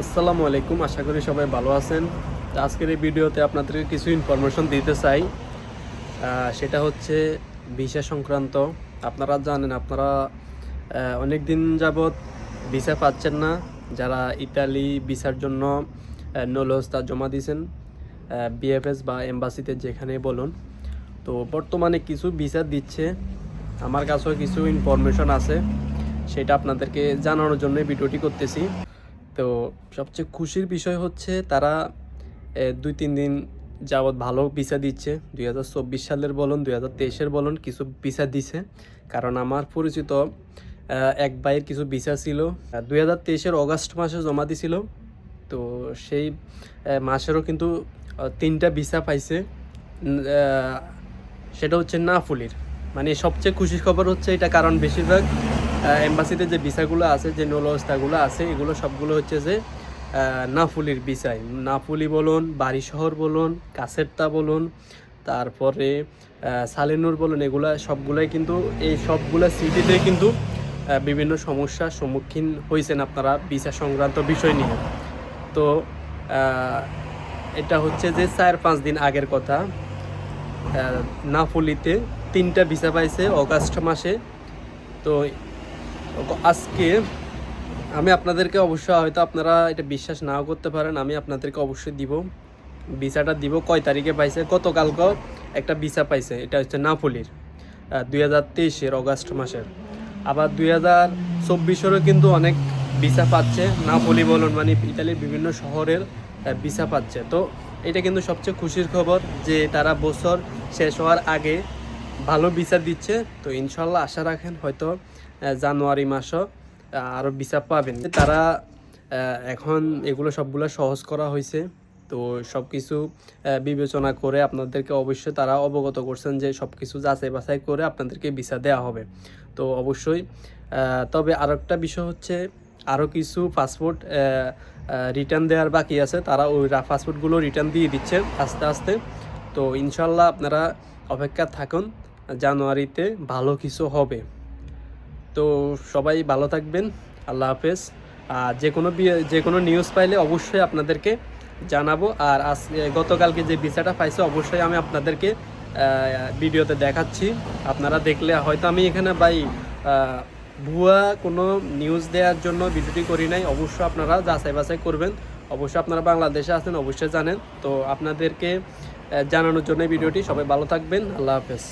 আসসালামু আলাইকুম, আশা করি সবাই ভালো আছেন। তো আজকের এই ভিডিওতে আপনাদেরকে কিছু ইনফরমেশন দিতে চাই। সেটা হচ্ছে ভিসা সংক্রান্ত। আপনারা জানেন, আপনারা অনেক দিন যাবৎ ভিসা পাচ্ছেন না। যারা ইতালি ভিসার জন্য নোলস্তা জমা দিয়েছেন বিএফএস বা এম্বাসিতে যেখানে বলুন। তো বর্তমানে কিছু ভিসা দিচ্ছে। আমার কাছেও কিছু ইনফরমেশন আছে। সেটা আপনাদেরকে জানানোর জন্য ভিডিওটি করতেছি। তো সবচেয়ে খুশির বিষয় হচ্ছে তারা দুই, তিন দিন যাবৎ ভালো ভিসা দিচ্ছে। দুই হাজার চব্বিশ সালের বলুন, দুই হাজার তেইশের বলুন কিছু ভিসা দিছে। কারণ আমার পরিচিত এক ভাইয়ের কিছু ভিসা ছিল। দুই হাজার তেইশের অগাস্ট মাসে জমা দিছিল। তো সেই মাসেরও কিন্তু তিনটা ভিসা পাইছে। সেটা হচ্ছে নাফুলির। মানে সবচেয়ে খুশির খবর হচ্ছে এটা কারণ বেশিরভাগ এম্বাসিতে যে ভিসাগুলো আছে, যে নলস্তাগুলো আছে, এগুলো সবগুলো হচ্ছে যে নাফুলির ভিসাই নাফুলি বলুন বাড়ি শহর বলুন, কাসেরতা বলুন, তারপরে সালেনুর বলুন, এগুলা সবগুলাই কিন্তু এই সবগুলা সিটিতে কিন্তু বিভিন্ন সমস্যার সম্মুখীন হয়েছেন আপনারা ভিসা সংক্রান্ত বিষয় নিয়ে। তো এটা হচ্ছে যে চার পাঁচ দিন আগের কথা। নাফুলিতে তিনটা ভিসা পাইছে অগাস্ট মাসে। তো আজকে আমি আপনাদেরকে অবশ্যই হয়তো আপনারা এটা বিশ্বাস নাও করতে পারেন, আমি আপনাদেরকে অবশ্যই দিব। ভিসাটা দিব কয় তারিখে পাইছে? গতকালকে একটা ভিসা পাইছে, এটা হচ্ছে নাফুলির দুই হাজার তেইশের অগাস্ট মাসের। আবার দুই হাজার চব্বিশেরও কিন্তু অনেক ভিসা পাচ্ছে, নাফুলি বলুন মানে ইতালির বিভিন্ন শহরের ভিসা পাচ্ছে। তো এটা কিন্তু সবচেয়ে খুশির খবর যে তারা বছর শেষ হওয়ার আগে ভালো বিচার দিচ্ছে। তো ইনশাল্লাহ আশা রাখেন হয়তো জানুয়ারি মাসও আরও ভিসা পাবেন। তারা এখন এগুলো সবগুলো সহজ করা হয়েছে। তো সব কিছু বিবেচনা করে আপনাদেরকে অবশ্যই তারা অবগত করছেন যে সব কিছু যাচাই বাছাই করে আপনাদেরকে ভিসা দেওয়া হবে। তো অবশ্যই তবে আরও একটা বিষয় হচ্ছে আরও কিছু পাসপোর্ট রিটার্ন দেওয়ার বাকি আছে। তারা ওই পাসপোর্টগুলো রিটার্ন দিয়ে দিচ্ছে আস্তে আস্তে। তো ইনশাল্লাহ আপনারা অপেক্ষা থাকুন। জানুয়ারিতে ভালো কিছু হবে। তো সবাই ভালো থাকবেন, আল্লাহ হাফেজ। আর যে কোনো যে কোনো নিউজ পাইলে অবশ্যই আপনাদেরকে জানাব। আর আজ গতকালকে যে ভিসাটা পাইছে, অবশ্যই আমি আপনাদেরকে ভিডিওতে দেখাচ্ছি। আপনারা দেখলে হয়তো আমি এখানে বাই ভুয়া কোনো নিউজ দেওয়ার জন্য ভিডিওটি করি নাই। অবশ্যই আপনারা যাচাই বাছাই করবেন। অবশ্যই আপনারা বাংলাদেশে আছেন, অবশ্যই জানেন। তো আপনাদেরকে জানানোর জন্য ভিডিওটি। সবাই ভালো থাকবেন, আল্লাহ হাফেজ।